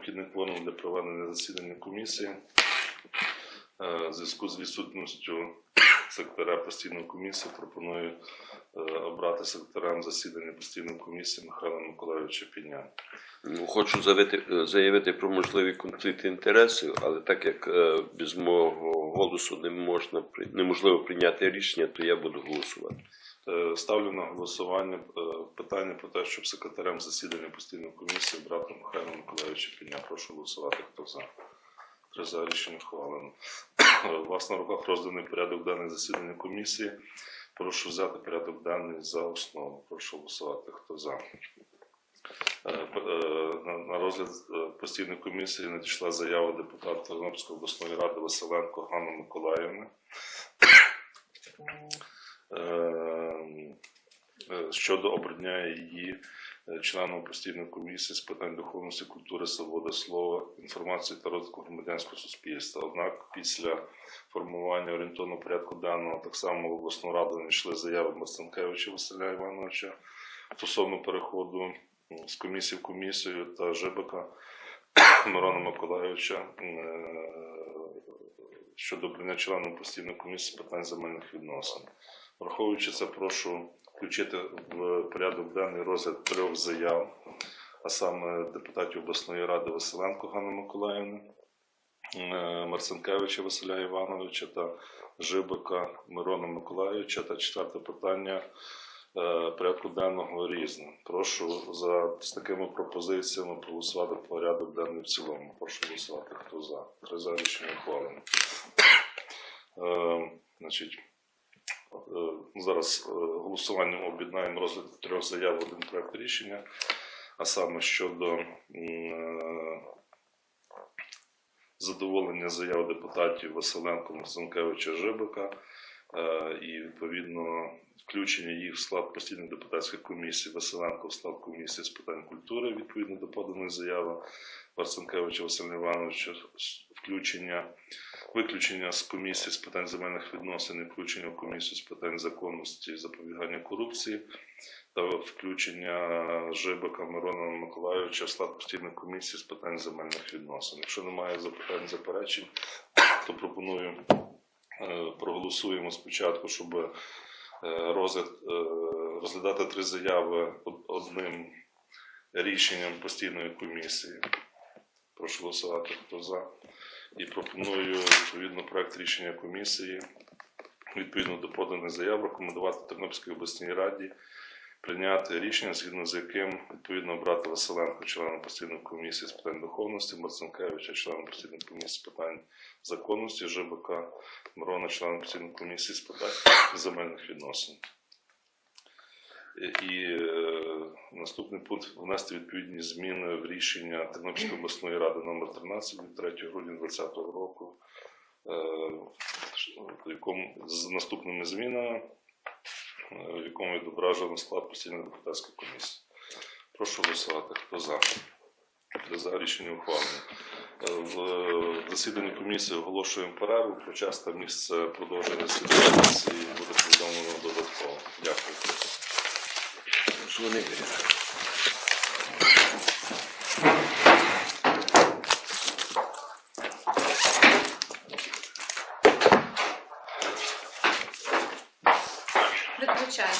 необхідний кворум для проведення засідання комісії. Е, В зв'язку з відсутністю секретаря постійної комісії пропоную е, обрати секретарем засідання постійної комісії Михайла Миколайовича Піня. Ну, Хочу заявити, е, заявити про можливі конфлікти інтересів, але так як без мого голосу не можна неможливо прийняти рішення, то я буду голосувати. Е, Ставлю на голосування е, питання про те, щоб секретарем засідання постійної комісії обрати Михайла Миколайовича Піня. Прошу голосувати. Хто за? Три за рішення ухвалено. Е, вас на руках розданий порядок денний засідання комісії. Прошу взяти порядок денний за основу. Прошу голосувати. Хто за? На розгляд постійної комісії надійшла заява депутата Тернопільської обласної ради Василенко Ганни Миколаївни. Е, щодо обрання її е, членом постійної комісії з питань духовності, культури, свободи слова, інформації та розвитку громадянського суспільства. Однак після формування орієнтовного порядку денного так само в обласну раду надійшли заяви Марцинкевича Василя Івановича стосовно переходу з комісії в комісію та Жибика Мирона Миколайовича е, щодо обрання членом постійної комісії з питань земельних відносин. Враховуючи це, прошу включити в порядок денний розгляд трьох заяв, а саме депутатів обласної ради Василенко Ганни Миколаївни, е, Марцинкевича Василя Івановича та Жибика Мирона Миколаївича. Та четверте питання порядку денного різне. Прошу за з такими пропозиціями проголосувати порядок денний в цілому. Прошу голосувати. Хто за? Три за рішення ухвалено. Е, значить, Е, Зараз е, голосуванням об'єднаємо розгляд трьох заяв один проект рішення, а саме щодо е, задоволення заяв депутатів Василенко, Марцинкевича Жибика е, і відповідно включення їх в склад постійної депутатської комісії Василенко в склад комісії з питань культури відповідно до поданої заяви Марцинкевича Василя Івановича включення виключення з комісії з питань земельних відносин і включення в комісію з питань законності запобігання корупції та включення Жибика Мирона Миколайовича в склад постійної комісії з питань земельних відносин. Якщо немає запитань заперечень, то пропоную е, проголосуємо спочатку, щоб е, розгляд е, розглядати три заяви одним рішенням постійної комісії. Прошу голосувати, хто за. І пропоную відповідно проект рішення комісії відповідно до поданих заяв рекомендувати Тернопільській обласній раді прийняти рішення, згідно з яким відповідно обрати Василенко членом постійної комісії з питань духовності, Марцинкевича членом постійної комісії з питань законності, Жибака Мирона членом постійної комісії з питань земельних відносин. І- І е, наступний пункт внести відповідні зміни в рішення Тернопільської обласної ради номер 13 від 3 грудня 2020 року, е, якому з наступними змінами, в якому відображено склад постійної депутатської комісії. Прошу голосувати. Хто за? За рішення ухвалено. Е, В засіданні комісії оголошуємо перерву. Про час та місце продовження комісії буде повідомлено додатково. Дякую. Виключаємо.